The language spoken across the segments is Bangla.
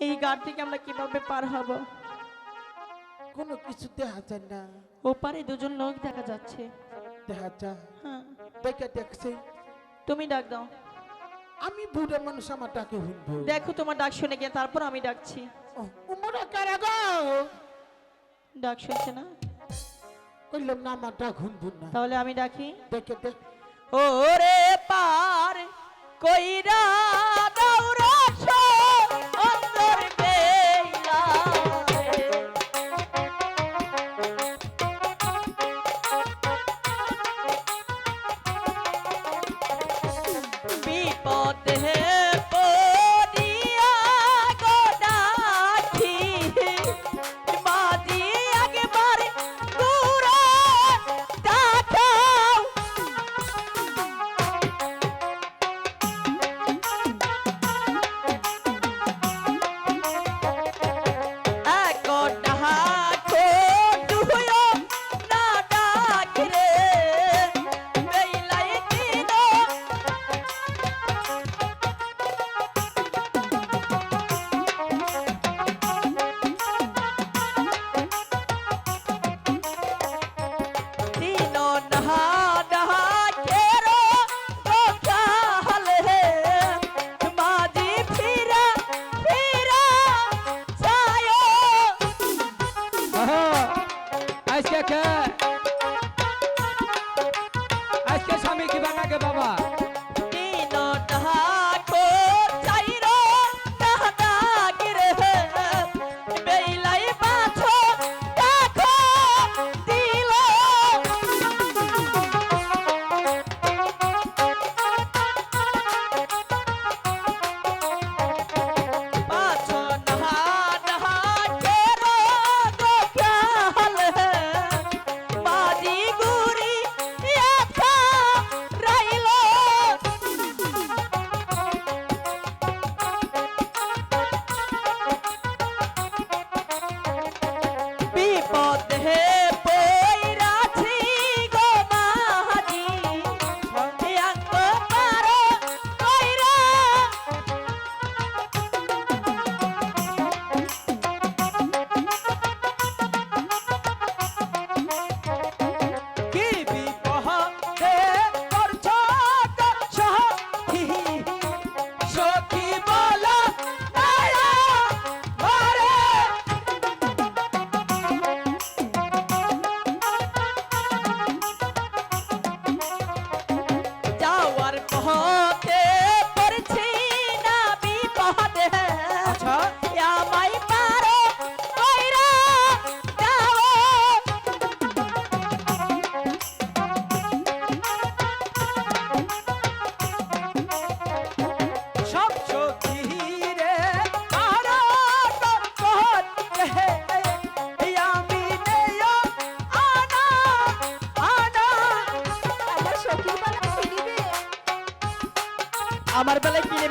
এই গাড় থেকে আমরা কীভাবে পার হব? কোনো কিছুতে দেখা না। ওপারে দুজন লোক দেখা যাচ্ছে। হ্যাঁ। তুমি ডাক দাও। আমি বুড়া মানুষ আমার ডাকে শুনব। দেখো তোমার ডাক শুনে গিয়ে তারপর আমি ডাকছি। ডাক শুনছে না? কইলাম না আমার ডাক শুনব না। তাহলে আমি ডাকি। দেখে দেখ। ও রে পার কইরা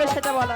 সেটা বলা।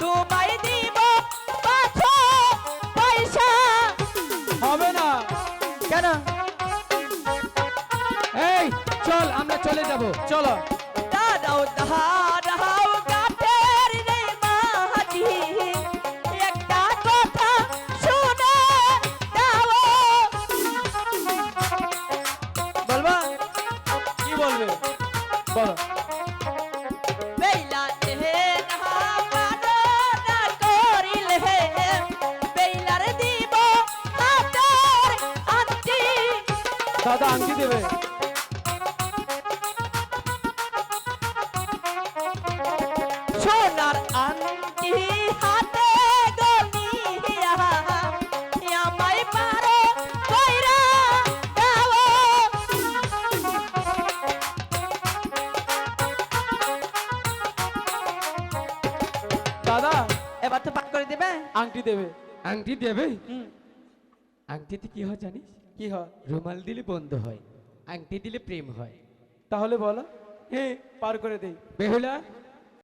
তোমায় দিব পয়সা। হবে না। কেন? এই চল আমরা চলে যাব। চলো। দাদাও দাহাও গাতের রে মাঝি। একটা কথা শুনে দাও বলবা? কি বলবে? বলো বেলা। দাদা আংটি দেবে। সোনার আন্টি হাতে গলিয়া আমায় পারো কইরা দাও। দাদা এবার তো পাক করে দেবে। আংটি দেবে। আংটি দেবে? আংটিতে কি হয় জানিস? কি হয়? রুমাল দিলে বন্ধ হয় আংটি দিলে প্রেম হয়। তাহলে বলো। হ্যাঁ পার করে দেই। বেহুলা